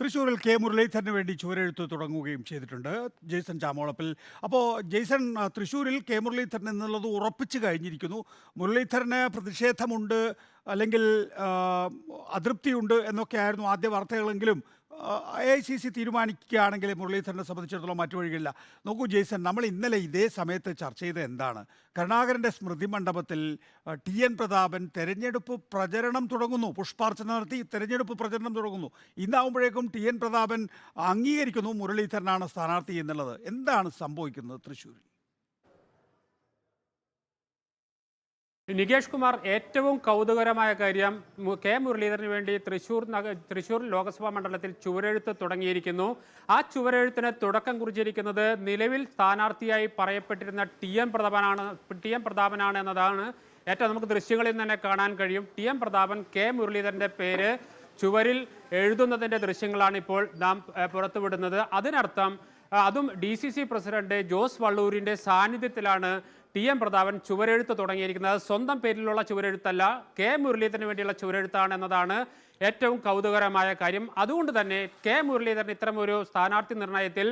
തൃശ്ശൂരിൽ കെ മുരളീധരന് വേണ്ടി ചുവരെഴുത്ത് തുടങ്ങുകയും ചെയ്തിട്ടുണ്ട് ജെയ്സൺ ചാമോളപ്പിൽ. അപ്പോൾ ജെയ്സൺ തൃശ്ശൂരിൽ കെ മുരളീധരൻ എന്നുള്ളത് ഉറപ്പിച്ചു കഴിഞ്ഞിരിക്കുന്നു. മുരളീധരന് പ്രതിഷേധമുണ്ട് അല്ലെങ്കിൽ അതൃപ്തിയുണ്ട് എന്നൊക്കെയായിരുന്നു ആദ്യ വാർത്തകളെങ്കിലും എ ഐ സി സി തീരുമാനിക്കുകയാണെങ്കിൽ മുരളീധരനെ സംബന്ധിച്ചിടത്തോളം മറ്റു വഴികളില്ല. നോക്കൂ ജെയ്സൺ നമ്മൾ ഇന്നലെ ഇതേ സമയത്ത് ചർച്ച ചെയ്ത എന്താണ്? കരുണാകരന്റെ സ്മൃതി മണ്ഡപത്തിൽ ടി എൻ പ്രതാപൻ തെരഞ്ഞെടുപ്പ് പ്രചരണം തുടങ്ങുന്നു. പുഷ്പാർച്ചന നടത്തി തെരഞ്ഞെടുപ്പ് പ്രചരണം തുടങ്ങുന്നു. ഇന്നാവുമ്പോഴേക്കും ടി എൻ പ്രതാപൻ അംഗീകരിക്കുന്നു മുരളീധരനാണ് സ്ഥാനാർത്ഥി എന്നുള്ളത്. എന്താണ് സംഭവിക്കുന്നത് തൃശ്ശൂരിൽ? നികേഷ് കുമാർ ഏറ്റവും കൗതുകരമായ കാര്യം കെ മുരളീധരന് വേണ്ടി തൃശൂർ നഗ തൃശൂർ ലോക്സഭാ മണ്ഡലത്തിൽ ചുവരെഴുത്ത് തുടങ്ങിയിരിക്കുന്നു. ആ ചുവരെഴുത്തിന് തുടക്കം കുറിച്ചിരിക്കുന്നത് നിലവിൽ സ്ഥാനാർത്ഥിയായി പറയപ്പെട്ടിരുന്ന ടി എം പ്രതാപനാണ് ടി എം പ്രതാപനാണ് എന്നതാണ് ഏറ്റവും നമുക്ക് ദൃശ്യങ്ങളിൽ തന്നെ കാണാൻ കഴിയും. ടി എം പ്രതാപൻ കെ മുരളീധരന്റെ പേര് ചുവരിൽ എഴുതുന്നതിന്റെ ദൃശ്യങ്ങളാണ് ഇപ്പോൾ നാം പുറത്തുവിടുന്നത്. അതിനർത്ഥം അതും D C C president Jose വള്ളൂരിന്റെ സാന്നിധ്യത്തിലാണ് ടി എം പ്രതാപൻ ചുവരെഴുത്ത് തുടങ്ങിയിരിക്കുന്നത്. സ്വന്തം പേരിലുള്ള ചുവരെഴുത്തല്ല കെ മുരളീധരന് വേണ്ടിയുള്ള ചുവരെഴുത്താണ് എന്നതാണ് ഏറ്റവും കൗതുകരമായ കാര്യം. അതുകൊണ്ട് തന്നെ കെ മുരളീധരൻ ഇത്തരം ഒരു സ്ഥാനാർത്ഥി നിർണയത്തിൽ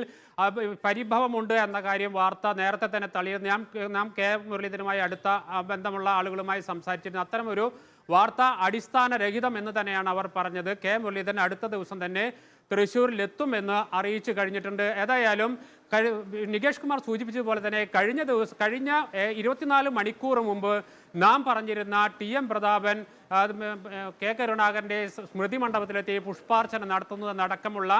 പരിഭവമുണ്ട് എന്ന കാര്യം വാർത്ത നേരത്തെ തന്നെ തളിയ ഞാൻ നാം കെ മുരളീധരനുമായി അടുത്ത ബന്ധമുള്ള ആളുകളുമായി സംസാരിച്ചിരുന്നു. അത്തരമൊരു വാർത്ത അടിസ്ഥാനരഹിതം എന്ന് തന്നെയാണ് അവർ പറഞ്ഞത്. കെ മുരളീധരൻ അടുത്ത ദിവസം തന്നെ തൃശ്ശൂരിലെത്തുമെന്ന് അറിയിച്ചു കഴിഞ്ഞിട്ടുണ്ട്. ഏതായാലും നികേഷ് കുമാർ സൂചിപ്പിച്ചതുപോലെ തന്നെ കഴിഞ്ഞ ദിവസം കഴിഞ്ഞ ഇരുപത്തിനാല് മണിക്കൂർ മുമ്പ് നാം പറഞ്ഞിരുന്ന ടി എം പ്രതാപൻ കെ കരുണാകരന്റെ സ്മൃതി മണ്ഡപത്തിലെത്തി പുഷ്പാർച്ചന നടത്തുന്നതെന്നടക്കമുള്ള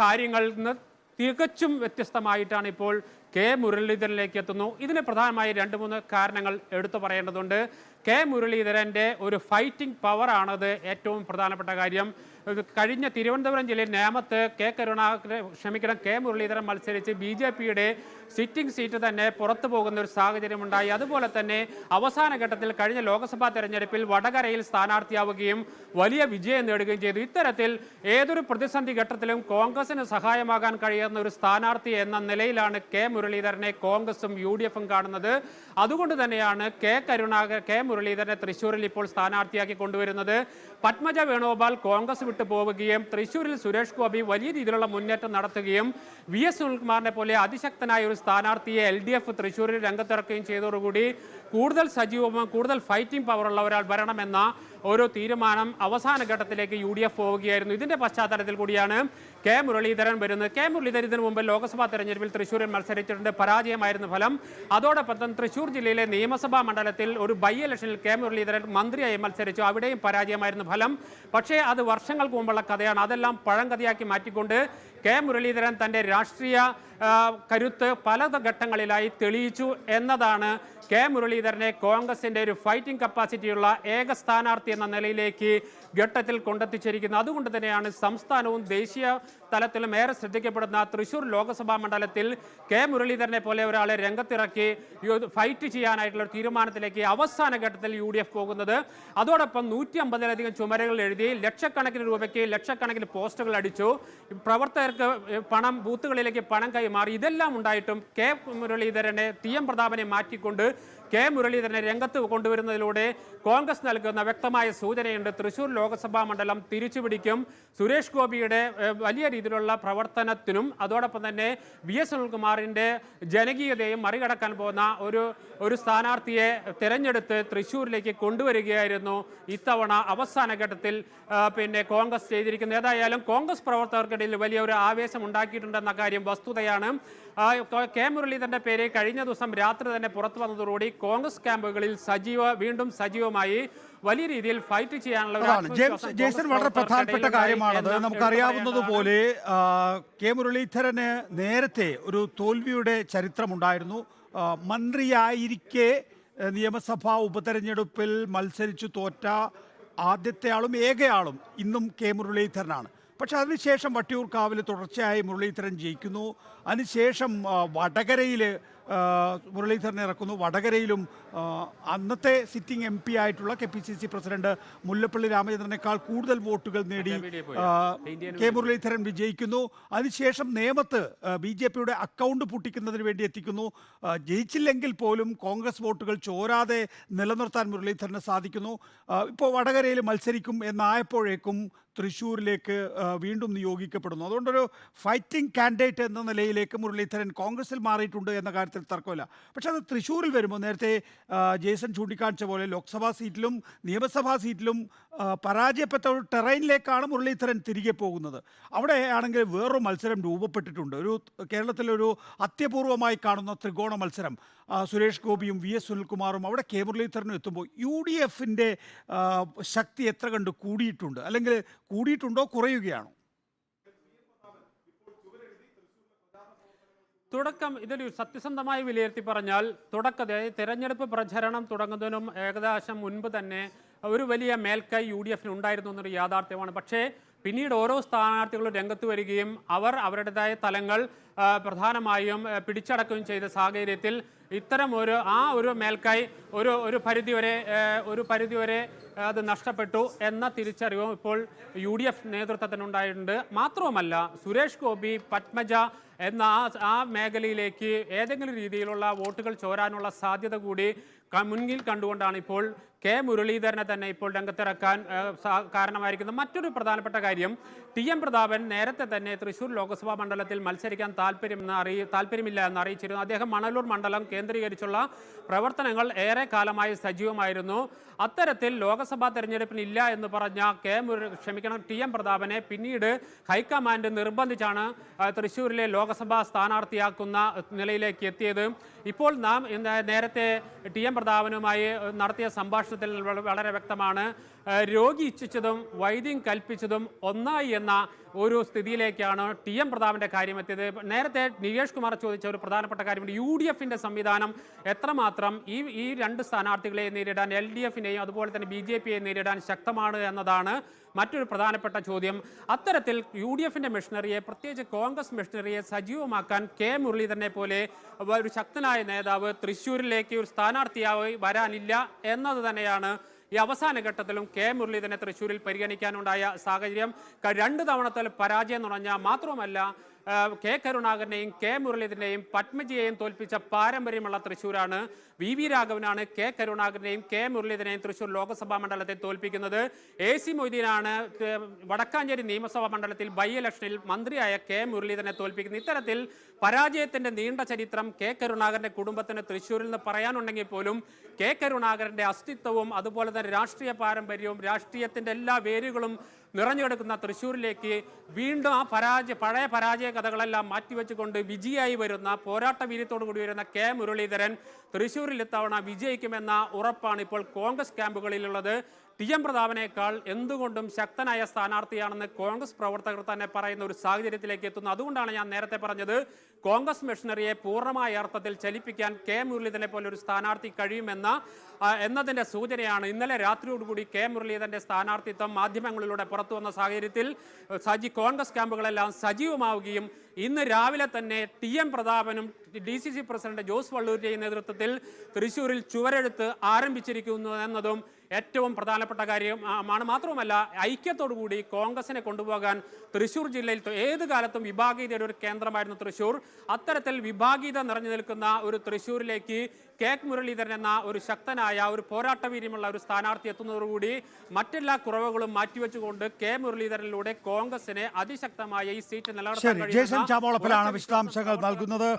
കാര്യങ്ങൾ നിന്ന് തികച്ചും വ്യത്യസ്തമായിട്ടാണ് ഇപ്പോൾ കെ മുരളീധരനിലേക്ക് എത്തുന്നു. ഇതിന് പ്രധാനമായി രണ്ട് മൂന്ന് കാരണങ്ങൾ എടുത്തു പറയേണ്ടതുണ്ട്. കെ മുരളീധരന്റെ ഒരു ഫൈറ്റിംഗ് പവറാണത് ഏറ്റവും പ്രധാനപ്പെട്ട കാര്യം. കഴിഞ്ഞ തിരുവനന്തപുരം ജില്ലയിൽ നേമത്ത് കെ കരുണാകരൻ ക്ഷമിക്കണം കെ മുരളീധരൻ മത്സരിച്ച് ബി ജെ പിയുടെ സിറ്റിംഗ് സീറ്റ് തന്നെ പുറത്തു പോകുന്ന ഒരു സാഹചര്യം ഉണ്ടായി അതുപോലെ തന്നെ അവസാന ഘട്ടത്തിൽ കഴിഞ്ഞ ലോക്സഭാ തെരഞ്ഞെടുപ്പിൽ വടകരയിൽ സ്ഥാനാർത്ഥിയാവുകയും വലിയ വിജയം നേടുകയും ചെയ്തു. ഇത്തരത്തിൽ ഏതൊരു പ്രതിസന്ധി ഘട്ടത്തിലും കോൺഗ്രസിന് സഹായമാകാൻ കഴിയുന്ന ഒരു സ്ഥാനാർത്ഥി എന്ന നിലയിലാണ് കെ മുരളീധരനെ കോൺഗ്രസും യു ഡി എഫും കാണുന്നത്. അതുകൊണ്ട് തന്നെയാണ് കെ കരുണാകർ കെ മുരളീധരനെ തൃശ്ശൂരിൽ ഇപ്പോൾ സ്ഥാനാർത്ഥിയാക്കി കൊണ്ടുവരുന്നത്. പത്മജ വേണുഗോപാൽ കോൺഗ്രസ് വിട്ടു പോവുകയും തൃശ്ശൂരിൽ സുരേഷ് ഗോപി വലിയ രീതിയിലുള്ള മുന്നേറ്റം നടത്തുകയും വി എസ് സുനിൽകുമാറിനെ പോലെ അതിശക്തനായ ഒരു സ്ഥാനാർത്ഥിയെ എൽ ഡി എഫ് തൃശ്ശൂരിൽ രംഗത്തിറക്കുകയും ചെയ്തതോടുകൂടി കൂടുതൽ സജീവവും കൂടുതൽ ഫൈറ്റിംഗ് പവറുള്ള ഒരാൾ വരണമെന്ന ഒരു തീരുമാനം അവസാന ഘട്ടത്തിലേക്ക് യു ഡി എഫ് പോവുകയായിരുന്നു. ഇതിന്റെ പശ്ചാത്തലത്തിൽ കൂടിയാണ് കെ മുരളീധരൻ വരുന്നത്. കെ മുരളീധരൻ ഇതിനു മുമ്പ് ലോക്സഭാ തെരഞ്ഞെടുപ്പിൽ തൃശ്ശൂരിൽ മത്സരിച്ചിട്ടുണ്ട്. പരാജയമായിരുന്നു ഫലം. അതോടൊപ്പം തൃശ്ശൂർ ജില്ലയിലെ നിയമസഭാ മണ്ഡലത്തിൽ ഒരു ബൈ ഇലക്ഷനിൽ കെ മുരളീധരൻ മന്ത്രിയായി മത്സരിച്ചു. അവിടെയും പരാജയമായിരുന്നു ഫലം. പക്ഷേ അത് വർഷങ്ങൾക്ക് മുമ്പുള്ള കഥയാണ് അതെല്ലാം പഴങ്കഥയാക്കി മാറ്റിക്കൊണ്ട് കെ മുരളീധരൻ തന്റെ രാഷ്ട്രീയ ആ, കരുത്ത് പല ഘട്ടങ്ങളിലായി തെളിയിച്ചു എന്നതാണ് കെ മുരളീധരനെ കോൺഗ്രസിന്റെ ഒരു ഫൈറ്റിംഗ് കപ്പാസിറ്റിയുള്ള ഏക സ്ഥാനാർത്ഥി എന്ന നിലയിലേക്ക് ഘട്ടത്തിൽ കൊണ്ടെത്തിച്ചിരിക്കുന്നത്. അതുകൊണ്ട് തന്നെയാണ് സംസ്ഥാനവും ദേശീയ തലത്തിലും ഏറെ ശ്രദ്ധിക്കപ്പെടുന്ന തൃശൂർ ലോക്സഭാ മണ്ഡലത്തിൽ കെ മുരളീധരനെ പോലെ ഒരാളെ രംഗത്തിറക്കി ഫൈറ്റ് ചെയ്യാനായിട്ടുള്ള തീരുമാനത്തിലേക്ക് അവസാന ഘട്ടത്തിൽ യു ഡി എഫ് പോകുന്നത്. അതോടൊപ്പം നൂറ്റി അമ്പതിലധികം ചുമരുകൾ എഴുതി ലക്ഷക്കണക്കിന് രൂപയ്ക്ക് ലക്ഷക്കണക്കിന് പോസ്റ്ററുകൾ അടിച്ചു. പ്രവർത്തകർക്ക് പണം ബൂത്തുകളിലേക്ക് പണം കൈമാറി ഇതെല്ലാം ഉണ്ടായിട്ടും കെ മുരളീധരനെ ടി എം പ്രതാപനെ മാറ്റിക്കൊണ്ട് കെ മുരളീധരനെ രംഗത്ത് കൊണ്ടുവരുന്നതിലൂടെ കോൺഗ്രസ് നൽകുന്ന വ്യക്തമായ സൂചനയുണ്ട്. തൃശൂർ ലോക്സഭാ മണ്ഡലം തിരിച്ചുപിടിക്കും. സുരേഷ് ഗോപിയുടെ വലിയ രീതിയിലുള്ള പ്രവർത്തനത്തിനും അതോടൊപ്പം തന്നെ വി എസ് സുനിൽകുമാറിന്റെ ജനകീയതയും മറികടക്കാൻ പോകുന്ന ഒരു ഒരു സ്ഥാനാർത്ഥിയെ തിരഞ്ഞെടുത്ത് തൃശ്ശൂരിലേക്ക് കൊണ്ടുവരികയായിരുന്നു ഇത്തവണ അവസാന ഘട്ടത്തിൽ പിന്നെ കോൺഗ്രസ് ചെയ്തിരിക്കുന്നത്. ഏതായാലും കോൺഗ്രസ് പ്രവർത്തകർക്കിടയിൽ വലിയ ഒരു ആവേശം ഉണ്ടാക്കിയിട്ടുണ്ടെന്ന കാര്യം വസ്തുതയാണ്. ആ, കെ- മുരളീധരന്റെ പേര് കഴിഞ്ഞ ദിവസം രാത്രി തന്നെ പുറത്തു വന്നതോടുകൂടി കോൺഗ്രസ് ക്യാമ്പുകളിൽ സജീവ വീണ്ടും സജീവമായി വലിയ രീതിയിൽ ഫൈറ്റ് ചെയ്യാനുള്ള ജെയ്സൺ വളരെ പ്രധാനപ്പെട്ട കാര്യമാണ്. കാര്യമാണത് നമുക്കറിയാവുന്നതുപോലെ കെ മുരളീധരന് നേരത്തെ ഒരു തോൽവിയുടെ ചരിത്രമുണ്ടായിരുന്നു. ഉണ്ടായിരുന്നു മന്ത്രിയായിരിക്കെ നിയമസഭാ ഉപതെരഞ്ഞെടുപ്പിൽ മത്സരിച്ചു തോറ്റ ആദ്യത്തെ ആളും ഏകയാളും ഇന്നും കെ മുരളീധരനാണ്. പക്ഷെ അതിനുശേഷം വട്ടിയൂർക്കാവിൽ തുടർച്ചയായി മുരളീധരൻ ജയിക്കുന്നു. അതിനുശേഷം വടകരയിൽ മുരളീധരനെ ഇറക്കുന്നു. വടകരയിലും അന്നത്തെ സിറ്റിംഗ് എം പി ആയിട്ടുള്ള K P C C president Mullappally രാമചന്ദ്രനേക്കാൾ കൂടുതൽ വോട്ടുകൾ നേടി കെ മുരളീധരൻ വിജയിക്കുന്നു. അതിനുശേഷം നേമത്ത് ബി ജെ പിയുടെ അക്കൗണ്ട് പൂട്ടിക്കുന്നതിന് വേണ്ടി എത്തിക്കുന്നു. ജയിച്ചില്ലെങ്കിൽ പോലും കോൺഗ്രസ് വോട്ടുകൾ ചോരാതെ നിലനിർത്താൻ മുരളീധരന് സാധിക്കുന്നു. ഇപ്പോൾ വടകരയിൽ മത്സരിക്കും എന്നായപ്പോഴേക്കും തൃശ്ശൂരിലേക്ക് വീണ്ടും നിയോഗിക്കപ്പെടുന്നു. അതുകൊണ്ടൊരു ഫൈറ്റിംഗ് കാൻഡിഡേറ്റ് എന്ന നിലയിലേക്ക് മുരളീധരൻ കോൺഗ്രസിൽ മാറിയിട്ടുണ്ട് എന്ന കാര്യത്തിൽ തർക്കമില്ല. പക്ഷേ അത് തൃശ്ശൂരിൽ വരുമ്പോൾ നേരത്തെ ജേസൺ ചൂണ്ടിക്കാണിച്ച പോലെ ലോക്സഭാ സീറ്റിലും നിയമസഭാ സീറ്റിലും പരാജയപ്പെട്ട ഒരു ടെറൈനിലേക്കാണ് മുരളീധരൻ തിരികെ പോകുന്നത്. അവിടെ ആണെങ്കിൽ വേറൊരു മത്സരം രൂപപ്പെട്ടിട്ടുണ്ട്. ഒരു കേരളത്തിലൊരു അത്യപൂർവമായി കാണുന്ന ത്രികോണ മത്സരം. സുരേഷ് ഗോപിയും വി എസ് സുനിൽകുമാറും അവിടെ കെ മുരളീധരനും എത്തുമ്പോൾ യു ഡി എഫിന്റെ ശക്തി എത്ര കണ്ട് കൂടിയിട്ടുണ്ട്? അല്ലെങ്കിൽ കൂടിയിട്ടുണ്ടോ കുറയുകയാണോ? തുടക്കം ഇതൊരു സത്യസന്ധമായി വിലയിരുത്തി പറഞ്ഞാൽ തുടക്കത്തെ തിരഞ്ഞെടുപ്പ് പ്രചരണം തുടങ്ങുന്നതിനും ഏകദേശം മുൻപ് തന്നെ ഒരു വലിയ മേൽക്കൈ യു ഡി എഫിന് ഉണ്ടായിരുന്നു എന്നൊരു യാഥാർത്ഥ്യമാണ്. പക്ഷേ പിന്നീട് ഓരോ സ്ഥാനാർത്ഥികളും രംഗത്ത് വരികയും അവർ അവരുടേതായ തലങ്ങൾ പ്രധാനമായും പിടിച്ചടക്കുകയും ചെയ്ത സാഹചര്യത്തിൽ ഇത്തരം ഒരു ആ ഒരു മേൽക്കൈ ഒരു ഒരു പരിധിവരെ ഒരു പരിധിവരെ അത് നഷ്ടപ്പെട്ടു എന്ന തിരിച്ചറിവും ഇപ്പോൾ യു ഡി എഫ് നേതൃത്വത്തിനുണ്ടായിട്ടുണ്ട്. മാത്രവുമല്ല സുരേഷ് ഗോപി പത്മജ എന്ന ആ മേഖലയിലേക്ക് ഏതെങ്കിലും രീതിയിലുള്ള വോട്ടുകൾ ചോരാനുള്ള സാധ്യത കൂടി മുൻകിൽ കണ്ടുകൊണ്ടാണ് ഇപ്പോൾ കെ മുരളീധരനെ തന്നെ ഇപ്പോൾ രംഗത്തിറക്കാൻ കാരണമായിരിക്കുന്ന മറ്റൊരു പ്രധാനപ്പെട്ട കാര്യം ടി എം പ്രതാപൻ നേരത്തെ തന്നെ തൃശൂർ ലോക്സഭാ മണ്ഡലത്തിൽ മത്സരിക്കാൻ താല്പര്യം അറിയി താല്പര്യമില്ല എന്ന് അറിയിച്ചിരുന്നു. അദ്ദേഹം മണലൂർ മണ്ഡലം കേന്ദ്രീകരിച്ചുള്ള പ്രവർത്തനങ്ങൾ ഏറെ കാലമായി സജീവമായിരുന്നു. അത്തരത്തിൽ ലോക്സഭാ തെരഞ്ഞെടുപ്പിന് ഇല്ല എന്ന് പറഞ്ഞ കെ ക്ഷമിക്കണം ടി എം പ്രതാപനെ പിന്നീട് ഹൈക്കമാൻഡ് നിർബന്ധിച്ചാണ് തൃശ്ശൂരിലെ ലോക്സഭാ സ്ഥാനാർത്ഥിയാക്കുന്ന നിലയിലേക്ക് എത്തിയത്. ഇപ്പോൾ നാം നേരത്തെ ടി എം പ്രതാപനുമായി നടത്തിയ സംഭാഷണത്തിൽ വളരെ വ്യക്തമാണ്. രോഗി ഇച്ഛിച്ചതും വൈദ്യം കൽപ്പിച്ചതും ഒന്നായി എന്ന ഒരു സ്ഥിതിയിലേക്കാണ് ടി എം പ്രതാപിന്റെ കാര്യം എത്തിയത്. നേരത്തെ നികേഷ് കുമാർ ചോദിച്ച ഒരു പ്രധാനപ്പെട്ട കാര്യമുണ്ട്. യു ഡി എഫിന്റെ സംവിധാനം എത്രമാത്രം ഈ ഈ രണ്ട് സ്ഥാനാർത്ഥികളെ നേരിടാൻ എൽ ഡി എഫിനെയും അതുപോലെ തന്നെ ബി ജെ പിയെ നേരിടാൻ ശക്തമാണ് എന്നതാണ് മറ്റൊരു പ്രധാനപ്പെട്ട ചോദ്യം. അത്തരത്തിൽ യു ഡി എഫിന്റെ മെഷീനറിയെ പ്രത്യേകിച്ച് കോൺഗ്രസ് മെഷീനറിയെ സജീവമാക്കാൻ കെ മുരളീധരനെ പോലെ ഒരു ശക്തനായ നേതാവ് തൃശ്ശൂരിലേക്ക് ഒരു സ്ഥാനാർത്ഥിയായി വരാനില്ല എന്നത് തന്നെയാണ് ഈ അവസാന ഘട്ടത്തിലും കെ മുരളീധരനെ തൃശ്ശൂരിൽ പരിഗണിക്കാനുണ്ടായ സാഹചര്യം രണ്ടു തവണത്തിൽ പരാജയം നുണഞ്ഞ മാത്രവുമല്ല ആ, കെ. കരുണാകരനെയും കെ. മുരളീധരനെയും പത്മജിയെയും തോൽപ്പിച്ച പാരമ്പര്യമുള്ള തൃശ്ശൂരാണ് വി. വി. രാഘവനാണ് കെ. കരുണാകരനെയും കെ. മുരളീധരനെയും തൃശ്ശൂർ ലോക്സഭാ മണ്ഡലത്തെ തോൽപ്പിക്കുന്നത്. എ. സി. മൊയ്തീനാണ് വടക്കാഞ്ചേരി നിയമസഭാ മണ്ഡലത്തിൽ ബൈ ഇലക്ഷനിൽ മന്ത്രിയായ കെ. മുരളീധരനെ തോൽപ്പിക്കുന്നത്. ഇത്തരത്തിൽ പരാജയത്തിന്റെ നീണ്ട ചരിത്രം കെ. കരുണാകരന്റെ കുടുംബത്തിന് തൃശ്ശൂരിൽ നിന്ന് പറയാനുണ്ടെങ്കിൽ പോലും കെ. കരുണാകരന്റെ അസ്തിത്വവും അതുപോലെ തന്നെ രാഷ്ട്രീയ പാരമ്പര്യവും രാഷ്ട്രീയത്തിന്റെ എല്ലാ വേരുകളും നിറഞ്ഞുകിടക്കുന്ന തൃശ്ശൂരിലേക്ക് വീണ്ടും ആ പരാജയ പഴയ പരാജയ കഥകളെല്ലാം മാറ്റിവെച്ചുകൊണ്ട് വിജയായി വരുന്ന പോരാട്ട വീര്യത്തോടു കൂടി വരുന്ന കെ മുരളീധരൻ തൃശ്ശൂരിൽ ഇത്തവണ വിജയിക്കുമെന്ന ഉറപ്പാണ് ഇപ്പോൾ കോൺഗ്രസ് ക്യാമ്പുകളിലുള്ളത്. ടി എം പ്രതാപനേക്കാൾ എന്തുകൊണ്ടും ശക്തനായ സ്ഥാനാർത്ഥിയാണെന്ന് കോൺഗ്രസ് പ്രവർത്തകർ തന്നെ പറയുന്ന ഒരു സാഹചര്യത്തിലേക്ക് എത്തുന്നു. അതുകൊണ്ടാണ് ഞാൻ നേരത്തെ പറഞ്ഞത് കോൺഗ്രസ് മെഷീനറിയെ പൂർണമായ അർത്ഥത്തിൽ ചലിപ്പിക്കാൻ കെ മുരളീധരനെ പോലെ ഒരു സ്ഥാനാർത്ഥി കഴിയുമെന്ന എന്നതിന്റെ സൂചനയാണ്. ഇന്നലെ രാത്രിയോടുകൂടി കെ മുരളീധരന്റെ സ്ഥാനാർത്ഥിത്വം മാധ്യമങ്ങളിലൂടെ പുറത്തു വന്ന സാഹചര്യത്തിൽ സജി കോൺഗ്രസ് ക്യാമ്പുകളെല്ലാം സജീവമാവുകയും ഇന്ന് രാവിലെ തന്നെ T M പ്രതാപനും D C C president Jose വള്ളൂരിന്റെയും നേതൃത്വത്തിൽ തൃശൂരിൽ ചുവരെഴുത്ത് ആരംഭിച്ചിരിക്കുന്നു എന്നതും ഏറ്റവും പ്രധാനപ്പെട്ട കാര്യമാണ് മാത്രവുമല്ല ഐക്യത്തോടുകൂടി കോൺഗ്രസിനെ കൊണ്ടുപോകാൻ തൃശ്ശൂർ ജില്ലയിൽ ഏത് കാലത്തും വിഭാഗീയതയുടെ ഒരു കേന്ദ്രമായിരുന്നു തൃശ്ശൂർ. അത്തരത്തിൽ വിഭാഗീയത നിറഞ്ഞു നിൽക്കുന്ന ഒരു തൃശ്ശൂരിലേക്ക് കെ മുരളീധരൻ എന്ന ഒരു ശക്തനായ ഒരു പോരാട്ടവീര്യമുള്ള ഒരു സ്ഥാനാർത്ഥി എത്തുന്നതോടുകൂടി മറ്റെല്ലാ കുറവുകളും മാറ്റിവെച്ചുകൊണ്ട് കെ മുരളീധരനിലൂടെ കോൺഗ്രസിനെ അതിശക്തമായ ഈ സീറ്റ് നിലനിർത്താൻ വിശദാംശങ്ങൾ നൽകുന്നത്.